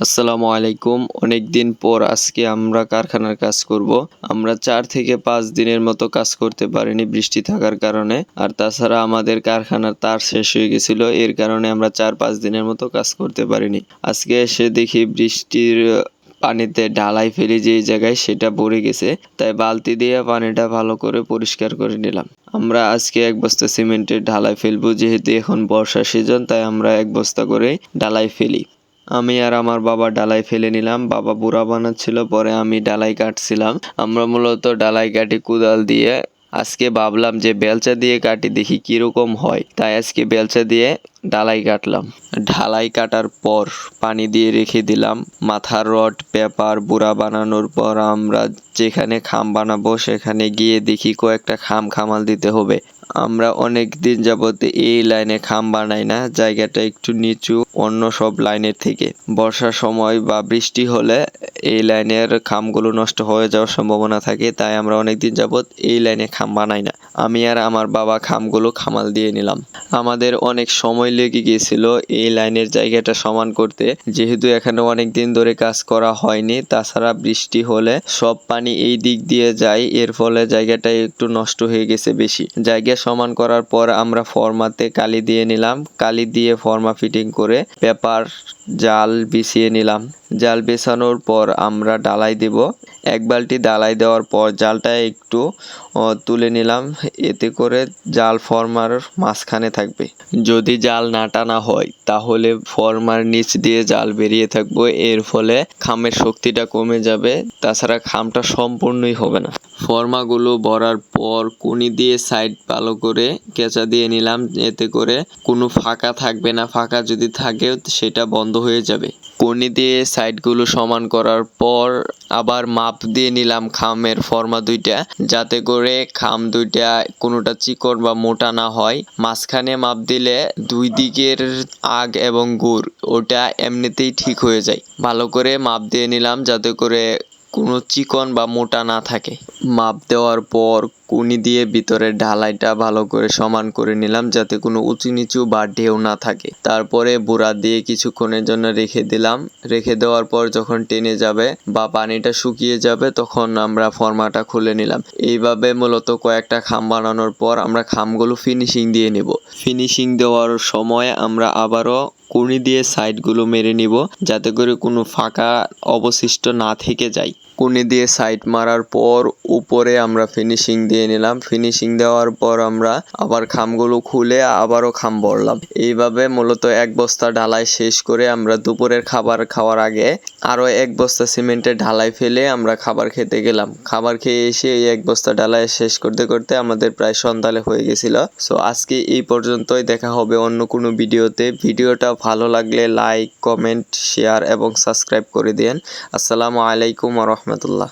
আসসালামু আলাইকুম। অনেক দিন পর আজকে আমরা কারখানার কাজ করব। আমরা চার থেকে পাঁচ দিনের মতো কাজ করতে পারিনি বৃষ্টি থাকার কারণে। আর তাছাড়া আমাদের কারখানার তার শেষ হয়ে গেছিল। এর কারণে আমরা চার পাঁচ দিনের মতো কাজ করতে পারিনি। আজকে এসে দেখি বৃষ্টির পানিতে ঢালাই ফেলি যে জায়গায় সেটা ভরে গেছে। তাই বালতি দিয়ে পানিটা ভালো করে পরিষ্কার করে নিলাম। আমরা আজকে এক বস্তা সিমেন্টের ঢালাই ফেলব। যেহেতু এখন বর্ষা সিজন তাই আমরা এক বস্তা করে ঢালাই ফেলি। আমি আর আমার বাবা ডালাই ফেলে নিলাম। বাবা বুড়া বানাচ্ছিল, পরে আমি ডালাই কাটছিলাম। আমরা মূলত ডালাই কাটি কুদাল দিয়ে আজকে ভাবলাম যে বেলচা দিয়ে কাটি দেখি কীরকম হয়। তাই আজকে বেলচা দিয়ে ডালাই কাটলাম। ঢালাই কাটার পর পানি দিয়ে রেখে দিলাম। মাথার রড, পেপার, বুড়া বানানোর পর আমরা যেখানে খাম বানাবো সেখানে গিয়ে দেখি কয়েকটা খাম খামাল দিতে হবে। আমরা অনেক দিন যাবত এই লাইনে খাম বানাই না, জায়গাটা একটু নিচু, অন্য সব লাইনের থেকে। বর্ষার সময় বা বৃষ্টি হলে এই লাইনের খামগুলো নষ্ট হয়ে যাওয়ার সম্ভাবনা থাকে, তাই আমরা অনেক দিন যাবত এই লাইনে খাম বানাই না। আমি আর আমার বাবা খামগুলো খামাল দিয়ে নিলাম। আমাদের অনেক সময় লেগে গিয়েছিল এই লাইনের জায়গাটা সমান করতে। যেহেতু এখানে অনেক দিন ধরে কাজ করা হয়নি, তাছাড়া বৃষ্টি হলে সব পানি এই দিক দিয়ে যায়, এর ফলে জায়গাটা একটু নষ্ট হয়ে গেছে বেশি। জায়গা সমান করার পর আমরা ফর্মাতে কালি দিয়ে নিলাম। কালি দিয়ে ফর্মা ফিটিং করে পেপার, জাল বিছিয়ে নিলাম। জাল বেছানোর পর আমরা ডালাই দেব। এক বালতি ডালাই দেওয়ার পর জালটা একটু তুলে নিলাম, এতে করে জাল ফর্মার মাঝখানে থাকবে। যদি জাল না টানা হয়, তাহলে ফর্মার নিচ দিয়ে জাল বেরিয়ে থাকবে, এর ফলে খামের শক্তিটা কমে যাবে, তাছাড়া খামটা সম্পূর্ণই হবে না। ফর্মাগুলো ভরার পর কুনি দিয়ে সাইড ভালো করে কেঁচা দিয়ে নিলাম, এতে করে কোনো ফাঁকা থাকবে না, ফাঁকা যদি থাকে, সেটা বন্ধ হয়ে যাবে। কোনি দিয়ে সাইডগুলো সমান করার পর আবার মাপ দিয়ে নিলাম খামের ফর্মা দুইটা, যাতে করে খাম দুইটা কোনোটা চিকন বা মোটা না হয়। মাঝখানে মাপ দিলে দুই দিকের আগ এবং গুড়, ওটা এমনিতেই ঠিক হয়ে যায়। ভালো করে মাপ দিয়ে নিলাম যাতে করে কোনো চিকন বা মোটা না থাকে। মাপ দেওয়ার পর কুনি দিয়ে ভিতরে ঢালাইটা ভালো করে সমান করে নিলাম যাতে কোনো উঁচু নিচু বা ঢেউ না থাকে। তারপরে বুড়া দিয়ে কিছুক্ষণের জন্য রেখে দিলাম। রেখে দেওয়ার পর যখন টেনে যাবে বা পানিটা শুকিয়ে যাবে তখন আমরা ফর্মাটা খুলে নিলাম। এইভাবে মূলত কয়েকটা খাম বানানোর পর আমরা খামগুলো ফিনিশিং দিয়ে নেব। ফিনিশিং দেওয়ার সময় আমরা আবারও কুনি দিয়ে সাইডগুলো মেরে নিব যাতে করে কোনো ফাঁকা অবশিষ্ট না থেকে যায়। কুনি দিয়ে সাইড মারার পর উপরে আমরা ফিনিশিং দিয়ে নিলাম। ফিনিশিং দেওয়ার পর আমরা আবার খামগুলো খুলে আবারও খাম ভরলাম এইভাবে মূলত এক বস্তা ঢালাই শেষ করে আমরা দুপুরের খাবার খাওয়ার আগে আরও এক বস্তা সিমেন্টের ঢালাই ফেলে আমরা খাবার খেতে গেলাম। খাবার খেয়ে এসে এই এক বস্তা ঢালাই শেষ করতে করতে আমাদের প্রায় সন্ধ্যালে হয়ে গেছিল। সো আজকে এই পর্যন্তই। দেখা হবে অন্য কোনো ভিডিওতে। ভিডিওটা ভালো লাগলে লাইক কমেন্ট শেয়ার এবং সাবস্ক্রাইব করে দিন আসসালামু আলাইকুম রহমতুল্লাহ।